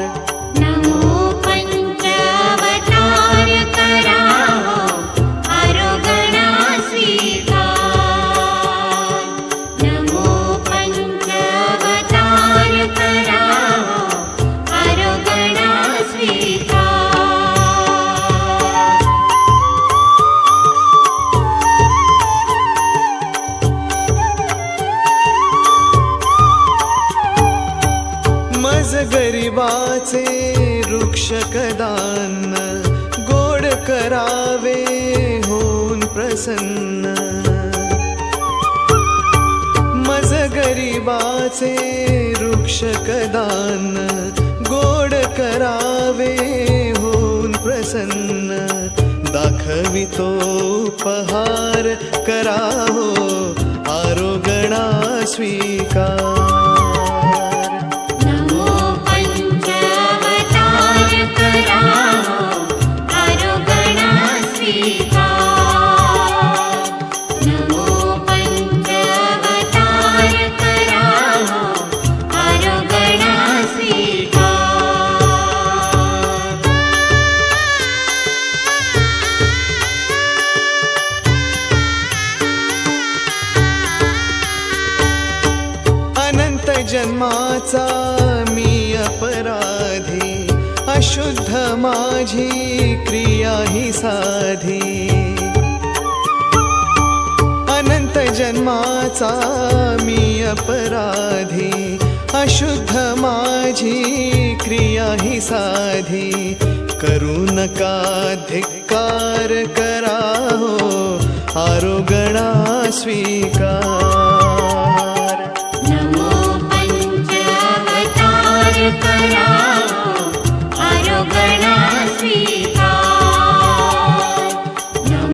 water. गरिबाचे वृक्ष कदान गोड करावे होऊन प्रसन्न. मज गरिबाचे वृक्ष कदान गोड करावे होऊन प्रसन्न. दाखवितो उपहार कराहो आरोगणा स्वीकार. जन्माचा मी अपराधी अशुद्ध माझी क्रिया ही साधी. अनंत जन्माचा मी अपराधी अशुद्ध माझी क्रिया ही साधी. करू नका धिक्कार करा हो आरोगणा स्वीकार